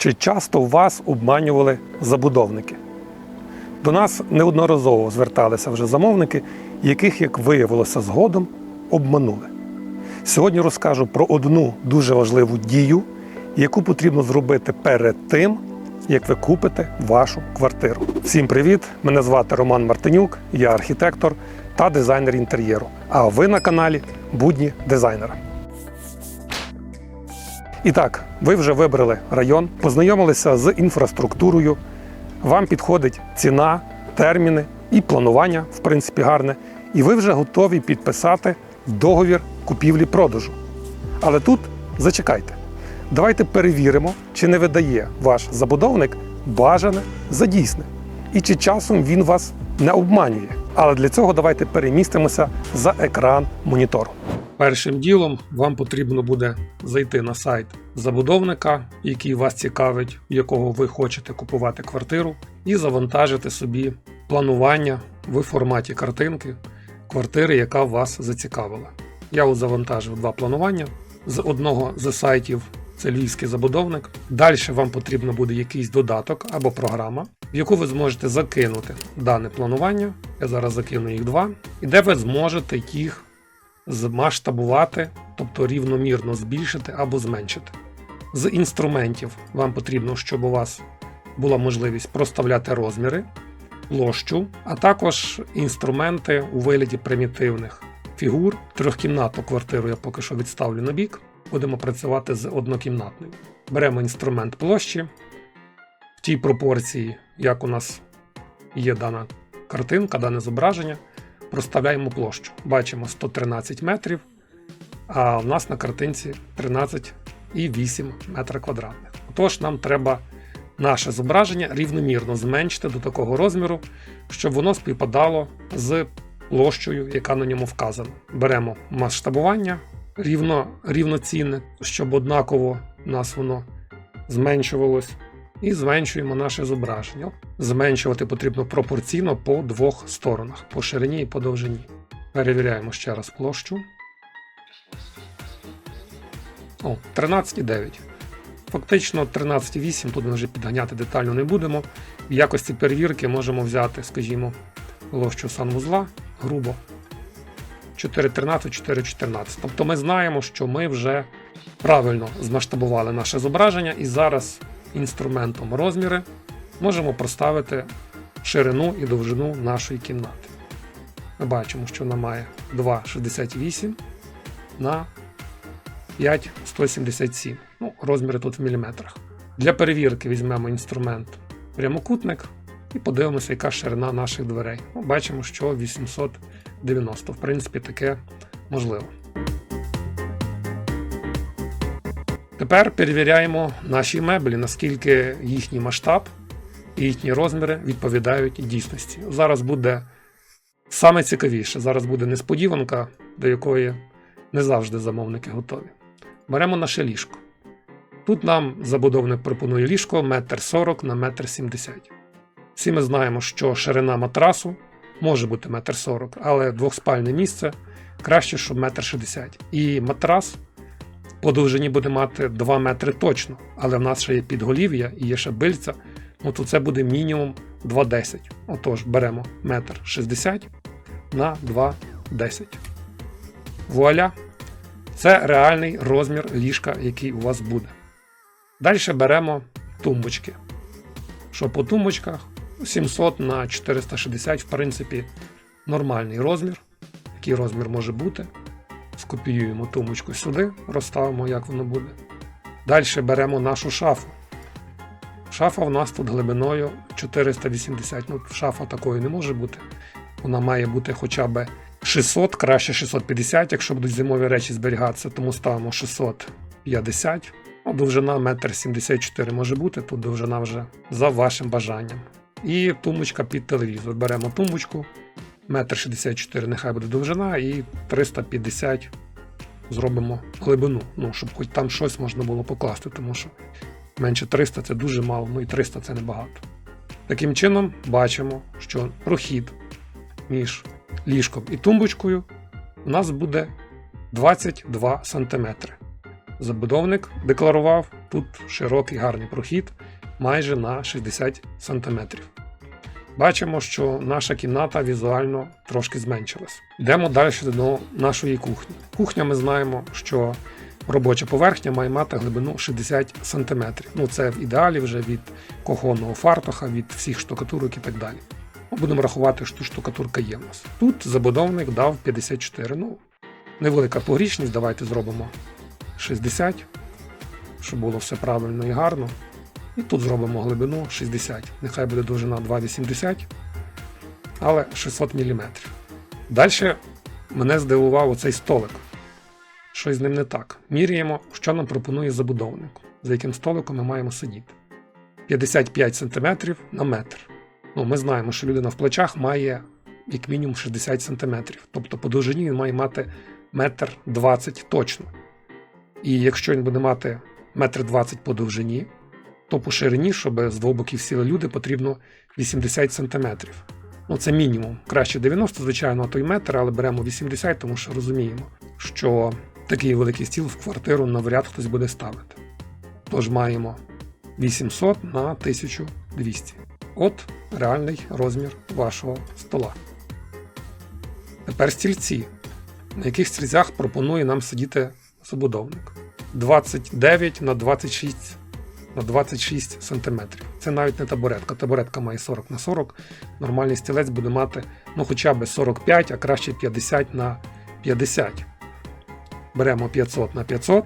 Чи часто вас обманювали забудовники? До нас неодноразово зверталися вже замовники, яких, як виявилося згодом, обманули. Сьогодні розкажу про одну дуже важливу дію, яку потрібно зробити перед тим, як ви купите вашу квартиру. Всім привіт! Мене звати Роман Мартинюк, я архітектор та дизайнер інтер'єру. А ви на каналі Будні дизайнера. І так, ви вже вибрали район, познайомилися з інфраструктурою. Вам підходить ціна, терміни і планування, в принципі, гарне. І ви вже готові підписати договір купівлі-продажу. Але тут зачекайте. Давайте перевіримо, чи не видає ваш забудовник бажане за дійсне, і чи часом він вас не обманює. Але для цього давайте перемістимося за екран монітору. Першим ділом вам потрібно буде зайти на сайт забудовника, який вас цікавить, в якого ви хочете купувати квартиру, і завантажити собі планування в форматі картинки квартири, яка вас зацікавила. Я от завантажив два планування з одного з сайтів. Це львівський забудовник. Далі вам потрібно буде якийсь додаток або програма, в яку ви зможете закинути дане планування. Я зараз закину їх два, і де ви зможете їх змасштабувати, тобто рівномірно збільшити або зменшити. З інструментів вам потрібно, щоб у вас була можливість проставляти розміри, площу, а також інструменти у вигляді примітивних фігур. Трьохкімнатну квартиру я поки що відставлю на бік. Будемо працювати з однокімнатною. Беремо інструмент площі в тій пропорції, як у нас є дана картинка, дане зображення проставляємо площу. Бачимо 113 метрів, а в нас на картинці 13,8 метра квадратних. Отож, нам треба наше зображення рівномірно зменшити до такого розміру, щоб воно співпадало з площею, яка на ньому вказана. Беремо масштабування рівно, рівноцінне, щоб однаково у нас воно зменшувалось. І зменшуємо наше зображення. Зменшувати потрібно пропорційно по двох сторонах, по ширині і по довжині. Перевіряємо ще раз площу. О, 13,9. Фактично 13,8, тут ми вже підганяти детально не будемо. В якості перевірки можемо взяти, скажімо, площу санвузла грубо 4,13, 4,14. Тобто ми знаємо, що ми вже правильно змасштабували наше зображення і зараз інструментом розміри можемо проставити ширину і довжину нашої кімнати. Ми бачимо, що вона має 2,68 на 5,177. Ну, розміри тут в міліметрах. Для перевірки візьмемо інструмент прямокутник і подивимося, яка ширина наших дверей. Ну, бачимо, що 890. В принципі, таке можливо. Тепер перевіряємо наші меблі, наскільки їхній масштаб і їхні розміри відповідають дійсності. Зараз буде саме цікавіше. Зараз буде несподіванка, до якої не завжди замовники готові. Беремо наше ліжко. Тут нам забудовник пропонує ліжко 1,40 на 1,70 м. Всі ми знаємо, що ширина матрасу може бути 1,40 м, але двохспальне місце краще, щоб 1,60 м. І матрас по довжині буде мати 2 метри точно, але в нас ще є підголів'я і є ще бильця, ну то це буде мінімум 2,10. Отож, беремо 1,60 м на 2,10. Вуаля! Це реальний розмір ліжка, який у вас буде. Далі беремо тумбочки. Що по тумбочках 700 на 460, в принципі, нормальний розмір. Який розмір може бути скопіюємо тумбочку сюди, розставимо, як воно буде. Далі беремо нашу шафу. Шафа у нас тут глибиною 480. Ну, шафа такої не може бути. Вона має бути хоча б 600, краще 650, якщо будуть зимові речі зберігатися, тому ставимо 650. А довжина 1,74 м може бути, тут довжина вже за вашим бажанням. І тумбочка під телевізор. Беремо тумбочку, 1,64 м нехай буде довжина, і 350 зробимо глибину, ну, щоб хоч там щось можна було покласти, тому що менше 300 це дуже мало, ну і 300 це небагато. Таким чином, бачимо, що прохід між ліжком і тумбочкою у нас буде 22 см. Забудовник декларував тут широкий гарний прохід майже на 60 см. Бачимо, що наша кімната візуально трошки зменшилась. Йдемо далі до нашої кухні. Кухня ми знаємо, що робоча поверхня має мати глибину 60 см. Ну це в ідеалі вже від кухонного фартуха, від всіх штукатурок і так далі. Ми будемо рахувати, що штукатурка є в нас. Тут забудовник дав 54. Ну, невелика погрішність, давайте зробимо 60, щоб було все правильно і гарно. І тут зробимо глибину 60. Нехай буде довжина 2,80, але 600 мм. Далі мене здивував оцей столик. Щось з ним не так. Міряємо, що нам пропонує забудовник, за яким столиком ми маємо сидіти. 55 см на метр. Ну, ми знаємо, що людина в плечах має як мінімум 60 см. Тобто по довжині він має мати метр 20 точно. І якщо він буде мати метр 20 по довжині, то по ширині, щоб з двох боків сіли люди, потрібно 80 см. Ну, це мінімум. Краще 90, звичайно, а то метр, але беремо 80, тому що розуміємо, що такий великий стіл в квартиру навряд хтось буде ставити. Тож маємо 800 на 1200. От реальний розмір вашого стола. Тепер стільці. На яких стільцях пропонує нам сидіти забудовник. 29 на 26 на 26 см. Це навіть не табуретка. Табуретка має 40 на 40. Нормальний стілець буде мати ну, хоча б 45, а краще 50 на 50. Беремо 500 на 500.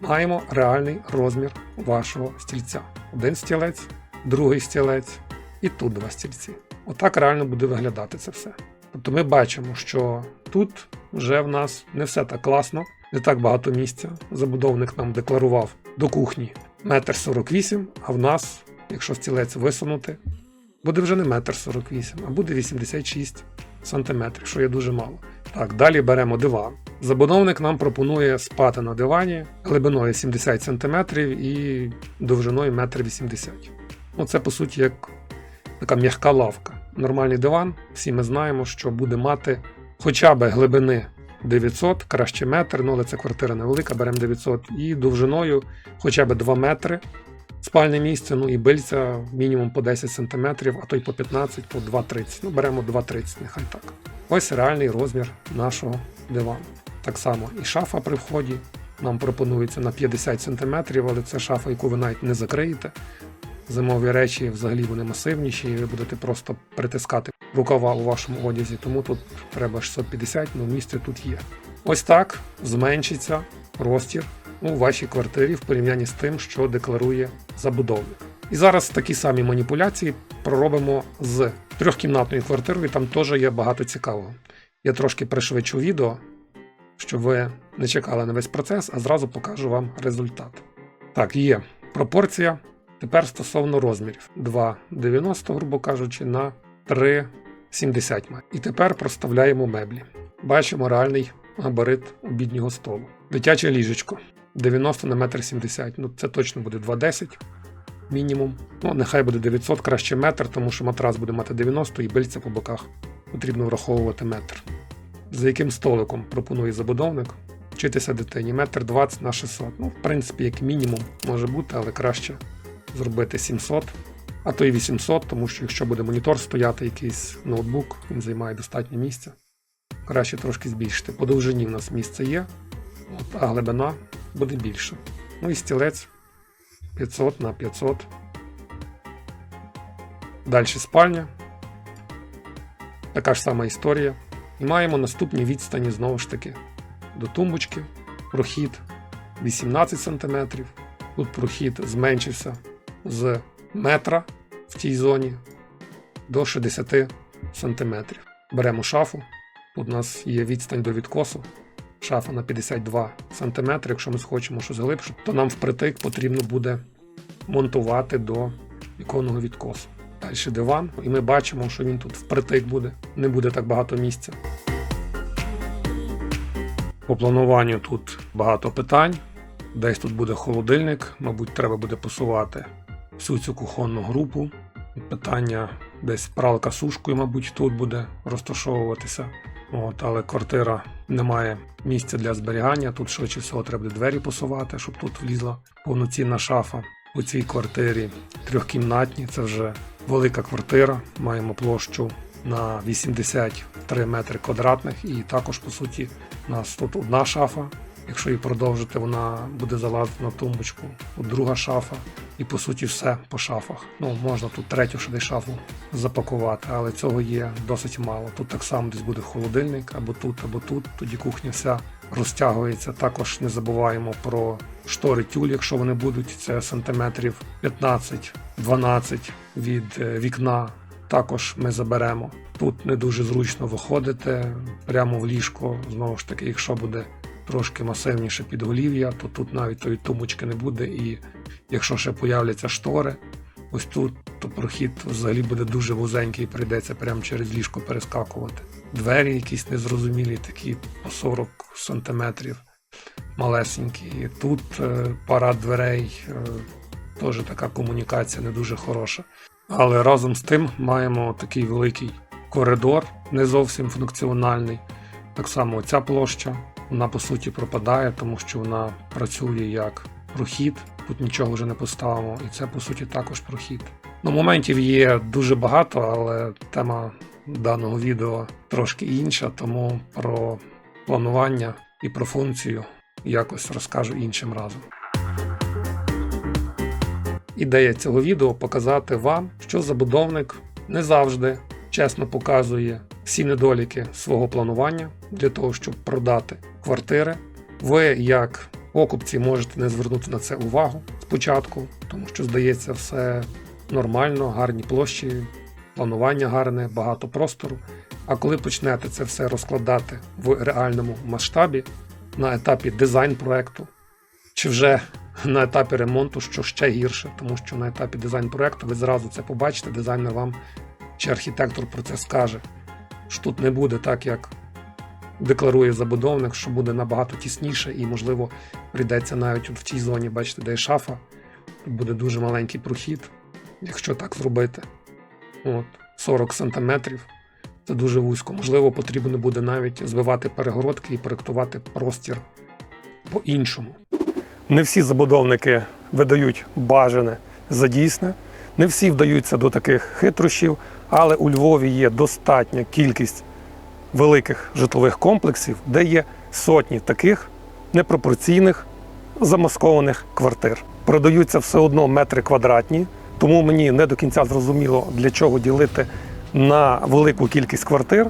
Маємо реальний розмір вашого стільця. Один стілець, другий стілець і тут два стільці. Отак реально буде виглядати це все. Тобто ми бачимо, що тут вже в нас не все так класно, не так багато місця. Забудовник нам декларував до кухні метр 48, а в нас, якщо стілець висунути, буде вже не метр 48, а буде 86 сантиметрів, що є дуже мало. Так, далі беремо диван. Забудовник нам пропонує спати на дивані глибиною 70 см і довжиною 1,80 м. Ну, це по суті як така м'яка лавка. Нормальний диван, всі ми знаємо, що буде мати хоча б глибини 900, краще метр, ну але це квартира невелика, беремо 900 і довжиною хоча б 2 метри. Спальне місце, ну і бильця мінімум по 10 см, а то й по 15, по 2,30. Ну, беремо 2,30, нехай так. Ось реальний розмір нашого дивану. Так само і шафа при вході. Нам пропонується на 50 см, але це шафа, яку ви навіть не закриєте. Зимові речі взагалі вони масивніші, і ви будете просто притискати рукава у вашому одязі, тому тут треба 650, але місце тут є. Ось так зменшиться розтір у вашій квартирі в порівнянні з тим, що декларує забудовник. І зараз такі самі маніпуляції проробимо з трьохкімнатною квартирою, там теж є багато цікавого. Я трошки пришвидшу відео, щоб ви не чекали на весь процес, а зразу покажу вам результат. Так, є пропорція. Тепер стосовно розмірів: 2,90, грубо кажучи, на 3,70 має. І тепер проставляємо меблі. Бачимо реальний габарит обіднього столу. Дитяче ліжечко 90 на 1,70 м. Ну це точно буде 2,10 мінімум. Ну, нехай буде 900, краще метр, тому що матрас буде мати 90 і бильця по боках. Потрібно враховувати метр. За яким столиком пропонує забудовник? Вчитися дитині метр 20 на 600. Ну, в принципі, як мінімум може бути, але краще зробити 700, а то й 800, тому що якщо буде монітор стояти, якийсь ноутбук, він займає достатньо місця. Краще трошки збільшити. По довжині в нас місце є, а глибина буде більша. Ну і стілець 500 на 500. Далі спальня. Така ж сама історія. І маємо наступні відстані знову ж таки до тумбочки. Прохід 18 см. Тут прохід зменшився з метра в тій зоні до 60 см. Беремо шафу. Тут у нас є відстань до відкосу. Шафа на 52 см. Якщо ми хочемо щось глибше, то нам впритик потрібно буде монтувати до віконного відкосу. Далі диван, і ми бачимо, що він тут впритик буде, не буде так багато місця. По плануванню тут багато питань. Десь тут буде холодильник, мабуть, треба буде посувати всю цю кухонну групу. Питання десь пралка сушкою, мабуть, тут буде розташовуватися. От, але квартира не має місця для зберігання. Тут швидше всього треба двері посувати, щоб тут влізла повноцінна шафа. У цій квартирі трьохкімнатні, це вже велика квартира. Маємо площу на 83 метри квадратних, і також, по суті, у нас тут одна шафа. Якщо її продовжити, вона буде залазити на тумбочку. Тут друга шафа, і по суті все по шафах. Ну, можна тут третю ще шафу запакувати, але цього є досить мало. Тут так само десь буде холодильник, або тут, або тут. Тоді кухня вся розтягується. Також не забуваємо про штори тюль, якщо вони будуть, це сантиметрів 15-12 від е, вікна. Також ми заберемо. Тут не дуже зручно виходити прямо в ліжко. Знову ж таки, якщо буде трошки масивніше підголів'я, то тут навіть тої тумочки не буде. І якщо ще появляться штори, ось тут, то прохід взагалі буде дуже вузенький, прийдеться прямо через ліжко перескакувати. Двері якісь незрозумілі, такі по 40 сантиметрів, малесенькі. І тут е, пара дверей, е, теж така комунікація не дуже хороша. Але разом з тим маємо такий великий коридор, не зовсім функціональний. Так само ця площа, вона по суті пропадає, тому що вона працює як прохід. Тут нічого вже не поставимо, і це по суті також прохід. Ну, моментів є дуже багато, але тема даного відео трошки інша, тому про планування і про функцію якось розкажу іншим разом. Ідея цього відео показати вам, що забудовник не завжди чесно показує всі недоліки свого планування для того, щоб продати квартири. Ви, як покупці, можете не звернути на це увагу спочатку, тому що здається все нормально, гарні площі, планування гарне, багато простору. А коли почнете це все розкладати в реальному масштабі на етапі дизайн проекту, чи вже на етапі ремонту, що ще гірше, тому що на етапі дизайн проекту ви зразу це побачите, дизайнер вам чи архітектор про це скаже, що тут не буде так, як декларує забудовник, що буде набагато тісніше і, можливо, прийдеться навіть в цій зоні, бачите, де є шафа, буде дуже маленький прохід, якщо так зробити. От, 40 сантиметрів. Це дуже вузько. Можливо, потрібно буде навіть збивати перегородки і проектувати простір по-іншому. Не всі забудовники видають бажане за дійсне, не всі вдаються до таких хитрощів, але у Львові є достатня кількість великих житлових комплексів, де є сотні таких непропорційних замаскованих квартир. Продаються все одно метри квадратні, тому мені не до кінця зрозуміло, для чого ділити на велику кількість квартир.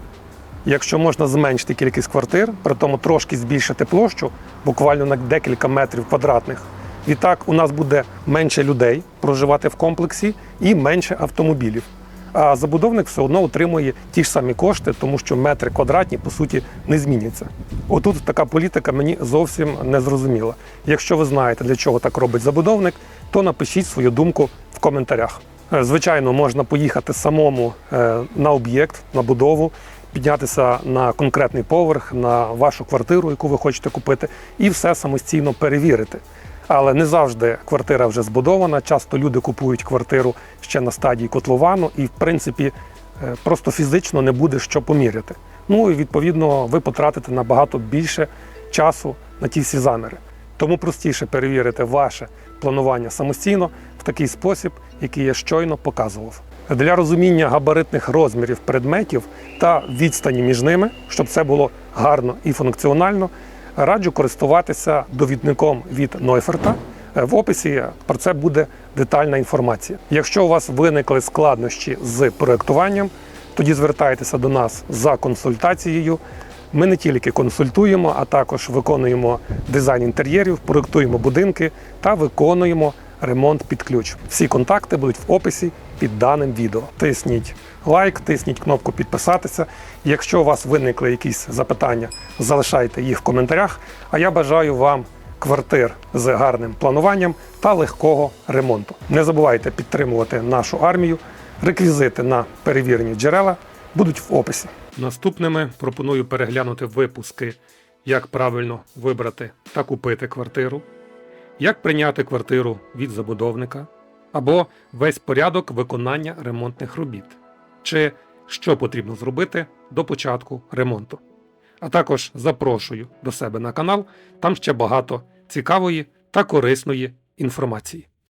Якщо можна зменшити кількість квартир, при тому трошки збільшити площу, буквально на декілька метрів квадратних. Відтак у нас буде менше людей проживати в комплексі і менше автомобілів. А забудовник все одно отримує ті ж самі кошти, тому що метри квадратні по суті не зміняться. Отут така політика мені зовсім не зрозуміла. Якщо ви знаєте, для чого так робить забудовник, то напишіть свою думку в коментарях. Е, Звичайно, можна поїхати самому е, на об'єкт, на будову, піднятися на конкретний поверх, на вашу квартиру, яку ви хочете купити, і все самостійно перевірити. Але не завжди квартира вже збудована. Часто люди купують квартиру ще на стадії котловану, і в принципі е, просто фізично не буде що поміряти. Ну і відповідно ви потратите набагато більше часу на ті всі заміри. Тому простіше перевірити ваше планування самостійно в такий спосіб, який я щойно показував. Для розуміння габаритних розмірів предметів та відстані між ними, щоб це було гарно і функціонально, раджу користуватися довідником від Нойферта. Е, В описі про це буде детальна інформація. Якщо у вас виникли складнощі з проектуванням, тоді звертайтеся до нас за консультацією. Ми не тільки консультуємо, а також виконуємо дизайн інтер'єрів, проектуємо будинки та виконуємо ремонт під ключ. Всі контакти будуть в описі під даним відео. Тисніть лайк, тисніть кнопку підписатися. Якщо у вас виникли якісь запитання, залишайте їх в коментарях. А я бажаю вам квартир з гарним плануванням та легкого ремонту. Не забувайте підтримувати нашу армію. Реквізити на перевірені джерела будуть в описі. Наступними пропоную переглянути випуски, як правильно вибрати та купити квартиру, як прийняти квартиру від забудовника, або весь порядок виконання ремонтних робіт, чи що потрібно зробити до початку ремонту. А також запрошую до себе на канал, там ще багато цікавої та корисної інформації.